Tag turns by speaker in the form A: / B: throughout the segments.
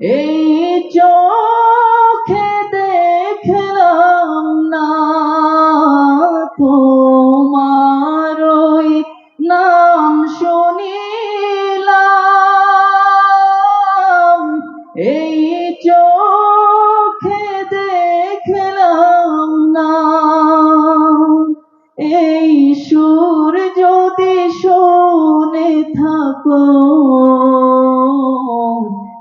A: এই চোখে দেখলাম না তোমার নাম শুনিলাম। এই চোখে দেখলাম না। এই সুর যদি শোনে থাকো।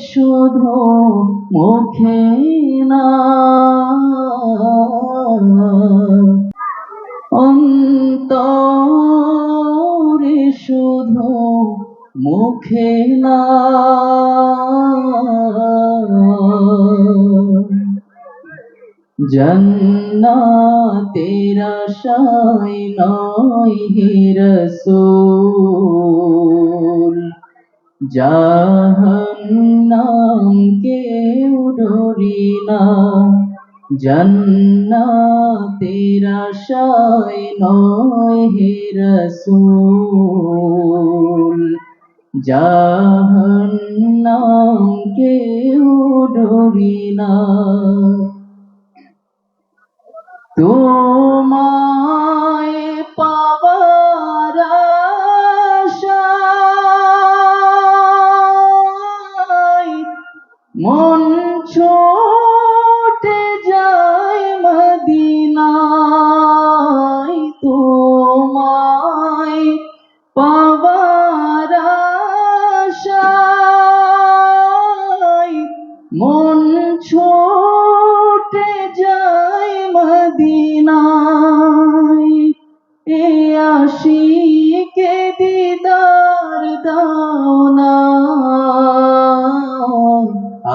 A: শুধু মুখে না। অন্তরে শুধু মুখে না। জন্নাতের আশায় নয় হে রসূল জাহান্নাম কেউ ডরি না জন্নাতের আশায় নয় হে রসূল। জাহান্নাম কেউ ডরি না তোমায় một chỗ.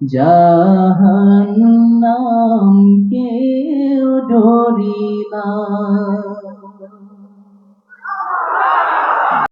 A: জাহান্নাম